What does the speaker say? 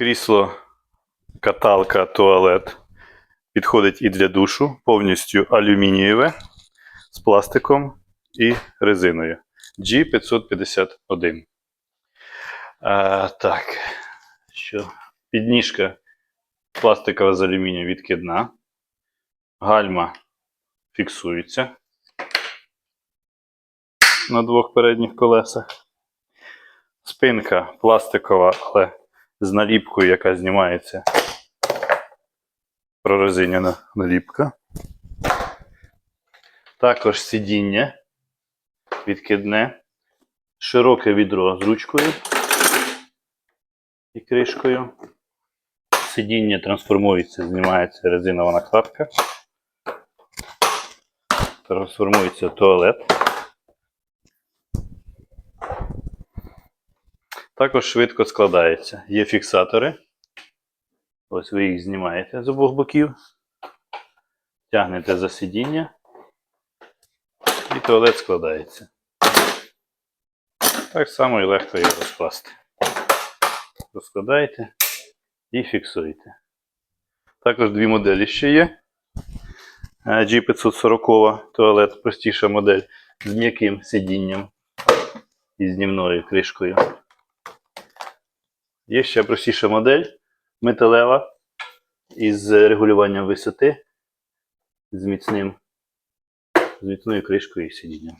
Крісло, каталка, туалет. Підходить і для душу, повністю алюмінієве з пластиком і резиною. G551. А, так. Що? Підніжка пластикова з алюмінію відкидна. Гальма фіксується на двох передніх колесах. Спинка пластикова, але з наліпкою, яка знімається. Прорезиняна наліпка. Також сидіння відкидне, широке відро з ручкою і кришкою. Сидіння трансформується, знімається резинова накладка. Трансформується туалет. Також швидко складається. Є фіксатори. Ось ви їх знімаєте з обох боків. Тягнете за сидіння. І туалет складається. Так само і легко його розкласти. Розкладаєте і фіксуєте. Також дві моделі ще є. Е, G540 туалет, простіша модель з м'яким сидінням і знімною кришкою. Є ще простіша модель металева із регулюванням висоти з міцним, міцною кришкою і сидінням.